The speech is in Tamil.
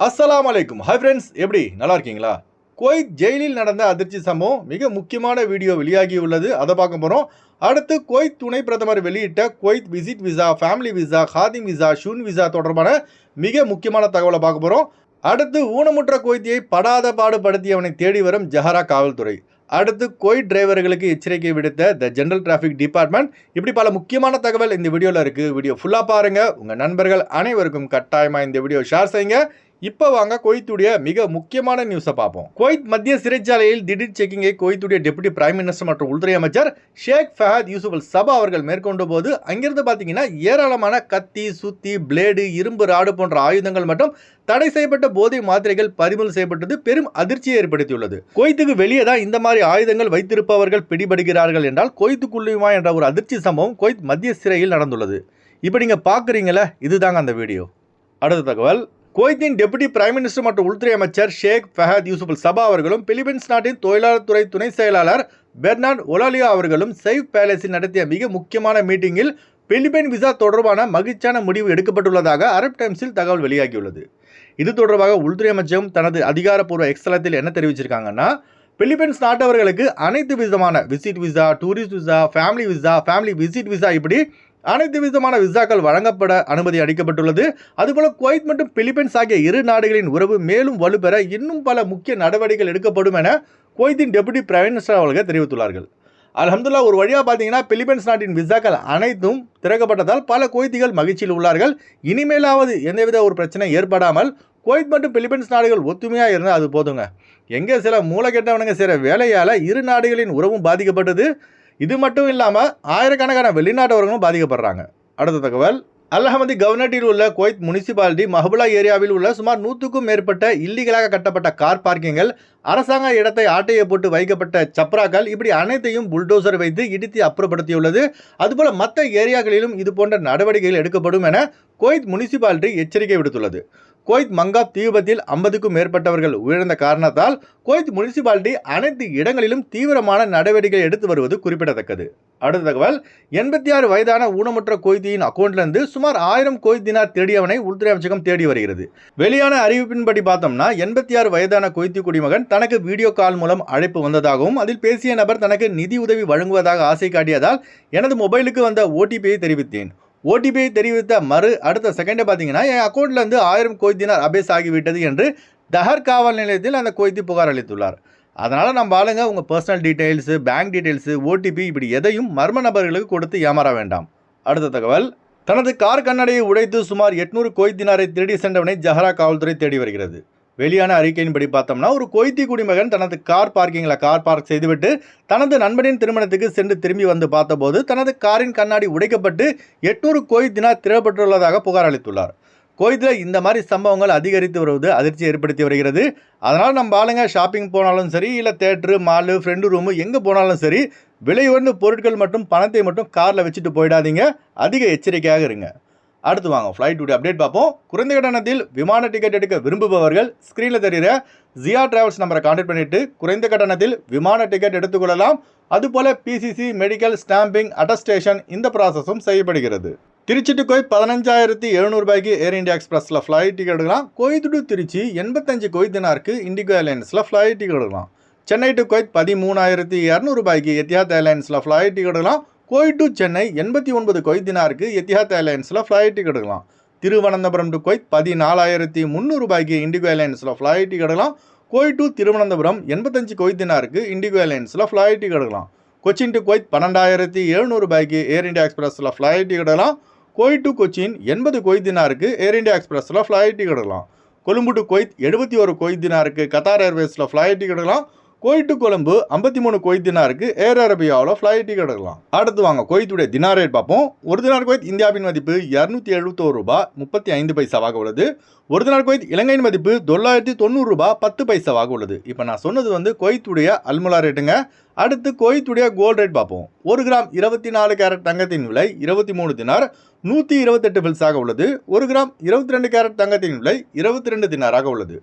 அஸ்லாம் அலைக்கும் ஹை ஃப்ரெண்ட்ஸ் எப்படி? நல்லா இருக்கீங்களா? குவைத் ஜெயிலில் நடந்த அதிர்ச்சி சம்பவம் மிக முக்கியமான வீடியோ வெளியாகி உள்ளது. அதை பார்க்க போகிறோம் அடுத்து குவைத் துணை பிரதமர் வெளியிட்ட Kuwait visit visa family visa ஹாதிம் visa ஷூன் விசா தொடர்பான மிக முக்கியமான தகவலை பார்க்க போகிறோம் அடுத்து ஊனமுற்ற குவைத்தியை படாத பாடுபடுத்தியவனை தேடி வரும் ஜஹரா காவல்துறை. அடுத்து குவைத் டிரைவர்களுக்கு எச்சரிக்கை விடுத்த த ஜென்ரல் டிராஃபிக் டிபார்ட்மெண்ட் இப்படி பல முக்கியமான தகவல் இந்த வீடியோவில் இருக்குது வீடியோ ஃபுல்லாக பாருங்கள் உங்கள் நண்பர்கள் அனைவருக்கும் கட்டாயமாக இந்த வீடியோ ஷேர் செய்யுங்க. இப்போ வாங்க குவைத்துடைய மிக முக்கியமான நியூஸை பார்ப்போம். குவைத் மத்திய சிறைச்சாலையில் திடீர் செக்கிங்கை குவைத்துடைய டெபுட்டி பிரைம் மினிஸ்டர் மற்றும் உள்துறை அமைச்சர் ஷேக் ஃபஹத் யூசுப் அல் சபா அவர்கள் மேற்கொண்ட போது அங்கிருந்து பார்த்தீங்கன்னா ஏராளமான கத்தி சுத்தி பிளேடு இரும்பு ராடு போன்ற ஆயுதங்கள் மற்றும் தடை செய்யப்பட்ட போதை மாத்திரைகள் பறிமுதல் செய்யப்பட்டது பெரும் அதிர்ச்சியை ஏற்படுத்தியுள்ளது. குவைத்துக்கு வெளியே தான் இந்த மாதிரி ஆயுதங்கள் வைத்திருப்பவர்கள் பிடிபடுகிறார்கள் என்றால் குவைத்துக்குள்ளுமா என்ற ஒரு அதிர்ச்சி சம்பவம் குவைத் மத்திய சிறையில் நடந்துள்ளது. இப்போ நீங்கள் பார்க்குறீங்களே இதுதாங்க அந்த வீடியோ. அடுத்த தகவல். குவைத்தின் டெபுட்டி பிரைம் மினிஸ்டர் மற்றும் உள்துறை அமைச்சர் ஷேக் ஃபஹத் யூசுப் சபா அவர்களும் பிலிப்பைன்ஸ் நாட்டின் தொழிலாளர் துறை துணை செயலாளர் பெர்னான் ஒலாலியா அவர்களும் சைவ் பேலஸில் நடத்திய மிக முக்கியமான மீட்டிங்கில் பிலிப்பைன் விசா தொடர்பான மகிழ்ச்சியான முடிவு எடுக்கப்பட்டுள்ளதாக அரப் டைம்ஸில் தகவல் வெளியாகியுள்ளது. இது தொடர்பாக உள்துறை அமைச்சகம் தனது அதிகாரப்பூர்வ எக்ஸலத்தில் என்ன தெரிவிச்சிருக்காங்கன்னா பிலிப்பைன்ஸ் நாட்டவர்களுக்கு அனைத்து விதமான visit visa tourist visa family visa family visit visa இப்படி அனைத்து விதமான விசாக்கள் வழங்கப்பட அனுமதி அளிக்கப்பட்டுள்ளது. அதுபோல குவைத் மற்றும் பிலிப்பைன்ஸ் ஆகிய இரு நாடுகளின் உறவு மேலும் வலுப்பெற இன்னும் பல முக்கிய நடவடிக்கைகள் எடுக்கப்படும் என குவைத்தின் டெபுட்டி பிரைம் மினிஸ்டர் அவர்கள் தெரிவித்துள்ளார்கள். அலமதுல்லா ஒரு வழியாக பார்த்தீங்கன்னா பிலிப்பைன்ஸ் நாட்டின் விசாக்கள் அனைத்தும் திறக்கப்பட்டதால் பல குவைத்திகள் மகிழ்ச்சியில் உள்ளார்கள். இனிமேலாவது எந்தவித ஒரு பிரச்சனை ஏற்படாமல் குவைத் மற்றும் பிலிப்பைன்ஸ் நாடுகள் ஒத்துமையாக இருந்தால் அது போதுங்க. எங்கே சில மூளைக்கெட்டவனுங்க செய்கிற வேலையால் இரு நாடுகளின் உறவும் பாதிக்கப்பட்டது. இது மட்டும் இல்லாமல் ஆயிரக்கணக்கான வெளிநாட்டவர்களும் பாதிக்கப்படுறாங்க. அடுத்த தகவல் அல்ஹமதி கவர்னட்டில் உள்ள குவைத் முனிசிபாலிட்டி மஹபுலா ஏரியாவில் உள்ள சுமார் நூற்றுக்கும் மேற்பட்ட இல்லீகலாக கட்டப்பட்ட கார் பார்க்கிங்கள் அரசாங்க இடத்தை ஆட்டையை போட்டு வைக்கப்பட்ட சப்ராக்கள் இப்படி அனைத்தையும் புல்டோசர் வைத்து இடித்து அப்புறப்படுத்தியுள்ளது. அதுபோல மற்ற ஏரியாக்களிலும் இது போன்ற நடவடிக்கைகள் எடுக்கப்படும் என குவைத் முனிசிபாலிட்டி எச்சரிக்கை விடுத்துள்ளது. கோயத் மங்காப் தீபத்தில் ஐம்பதுக்கும் மேற்பட்டவர்கள் உயிரிழந்த காரணத்தால் கோயத் முனிசிபாலிட்டி அனைத்து இடங்களிலும் தீவிரமான நடவடிக்கை எடுத்து வருவது குறிப்பிடத்தக்கது. அடுத்த தகவல் எண்பத்தி ஆறு வயதான ஊனமுற்ற கோய்தியின் அக்கௌண்ட்லேருந்து சுமார் ஆயிரம் கோய்தினார் தினார் தேடியவனை உள்துறை அமைச்சகம் தேடி வருகிறது. வெளியான அறிவிப்பின்படி பார்த்தோம்னா எண்பத்தி ஆறு வயதான குவைத்தி குடிமகன் தனக்கு வீடியோ கால் மூலம் அழைப்பு வந்ததாகவும் அதில் பேசிய நபர் தனக்கு நிதி உதவி வழங்குவதாக ஆசை காட்டியதால் எனது மொபைலுக்கு வந்த ஓடிபியை தெரிவித்தேன். ஓடிபியை தெரிவித்த மறு அடுத்த செகண்டை பார்த்தீங்கன்னா என் அக்கௌண்ட்லேருந்து ஆயிரம் கோய்தினார் அபேஸ் ஆகிவிட்டது என்று தஹர் காவல் நிலையத்தில் அந்த கோய்தி புகார் அளித்துள்ளார். அதனால் நம்ம ஆளுங்க உங்கள் personal details bank details OTP இப்படி எதையும் மர்ம நபர்களுக்கு கொடுத்து ஏமாற வேண்டாம். அடுத்த தகவல் தனது கார் கண்ணடையை உடைத்து சுமார் எட்நூறு கோய்தினாரை திருடி சென்றவனை ஜஹரா காவல்துறை தேடி வருகிறது. வெளியான அறிக்கையின்படி பார்த்தோம்னா ஒரு கொய்தி குடிமகன் தனது கார் பார்க்கிங்கில் கார் பார்க் செய்துவிட்டு தனது நண்பனின் திருமணத்துக்கு சென்று திரும்பி வந்து பார்த்தபோது தனது காரின் கண்ணாடி உடைக்கப்பட்டு எட்நூறு கோய்தினா திரப்பட்டுள்ளதாக புகார் அளித்துள்ளார். கோயத்தில் இந்த மாதிரி சம்பவங்கள் அதிகரித்து வருவது அதிர்ச்சி ஏற்படுத்தி வருகிறது. அதனால் நம்ம ஆளுங்க ஷாப்பிங் போனாலும் சரி இல்லை தேட்டரு மாலு ஃப்ரெண்டு ரூமு எங்கே போனாலும் சரி விலை உயர்ந்த பொருட்கள் மற்றும் பணத்தை மட்டும் காரில் வச்சுட்டு போயிடாதீங்க. அதிக எச்சரிக்கையாக இருங்க. அடுத்து வாங்க ஃப்ளைட் டூடி அப்டேட் பார்ப்போம். குறைந்த கட்டணத்தில் விமான டிக்கெட் எடுக்க விரும்புபவர்கள் ஸ்க்ரீனில் தெரிகிற ஜியா டிராவல்ஸ் நம்பரை கான்டாக்ட் பண்ணிவிட்டு குறைந்த கட்டணத்தில் விமான டிக்கெட் எடுத்துக்கொள்ளலாம். அதுபோல் பிசிசி மெடிக்கல் ஸ்டாம்பிங் அட்டஸ்டேஷன் இந்த ப்ராசஸும் செய்யப்படுகிறது. திருச்சி டு கோய் பதினஞ்சாயிரத்தி எழுநூறுபாய்க்கு ஏர் இண்டியா எக்ஸ்பிரஸில் ஃப்ளைட் டிக்கெட் எடுக்கலாம். கோயத் டு திருச்சி எண்பத்தஞ்சு கோயத் தினாருக்கு இண்டிகோ ஏர்லைன்ஸில் ஃப்ளைட் டிக்கெட் எடுக்கலாம். சென்னை டு கோயத் பதிமூணாயிரத்தி இரநூறுபாய்க்கு எத்தியாத் ஏர்லைன்ஸில் ஃப்ளைட் டிக்கெட் எடுக்கலாம். கோய் டு சென்னை எண்பத்தி ஒன்பது கொய்தினாருக்கு எத்திஹாத் ஏர்லைன்ஸில் ஃப்ளைட் டிக்கெட் எடுக்கலாம். திருவனந்தபுரம் டு கொய்த் பதினாலாயிரத்தி முந்நூறுபாய்க்கு இண்டிகோ ஏர்லைன்ஸில் ஃப்ளைட் டிக்கெட் எடுக்கலாம். கோய் டு திருவனந்தபுரம் எண்பத்தஞ்சு கொய்தினாருக்கு இண்டிகோ ஏர்லைன்ஸில் ஃப்ளைட் டிக்கெட் எடுக்கலாம். கொச்சின் டு கொய்த் பன்னெண்டாயிரத்தி எழுநூறு ரூபாய்க்கு ஏர் இண்டியா எக்ஸ்பிரஸில் ஃப்ளைட் டிக்கெட் எடுக்கலாம். கோய் டு கொச்சின் எண்பது கொய்தினாருக்கு ஏர் இண்டியா எக்ஸ்பிரஸில் ஃப்ளைட் டிக்கெட் எடுக்கலாம். கொழும்பு டு கொய்த் எழுபத்தி ஒரு கொய்தினாருக்கு கத்தார் ஏர்வேஸில் ஃப்ளைட் டிக்கெட் எடுக்கலாம். கோயிட்டு கொழம்பு கொழும்பு ஐம்பத்தி மூணு கோயிட் தினாருக்கு ஏர் அரேபியாவில் ஃப்ளைட் டிக்கெட் எடுக்கலாம். அடுத்து வாங்க கோயத்துடைய தினார் ரேட் பார்ப்போம். ஒரு தினார் கோயத் இந்தியாவின் மதிப்பு இரநூத்தி எழுபத்தோரு ரூபாய் முப்பத்தி ஐந்து பைசாவாக உள்ளது. ஒரு தினார் கோயத் இலங்கையின் மதிப்பு தொள்ளாயிரத்தி தொண்ணூறு ரூபாய் பத்து பைசாவாக உள்ளது. இப்போ நான் சொன்னது வந்து கொய்த்துடைய அல்முலா ரேட்டுங்க அடுத்து கொய்த்துடைய கோல்டு ரேட் பார்ப்போம். ஒரு கிராம் இருபத்தி நாலு கேரட் தங்கத்தின் விலை இருபத்தி மூணு தினார் நூற்றி இருபத்தெட்டு பில்ஸாக உள்ளது. ஒரு கிராம் இருபத்தி ரெண்டு கேரட் தங்கத்தின் விலை இருபத்தி ரெண்டு தினாராக உள்ளது.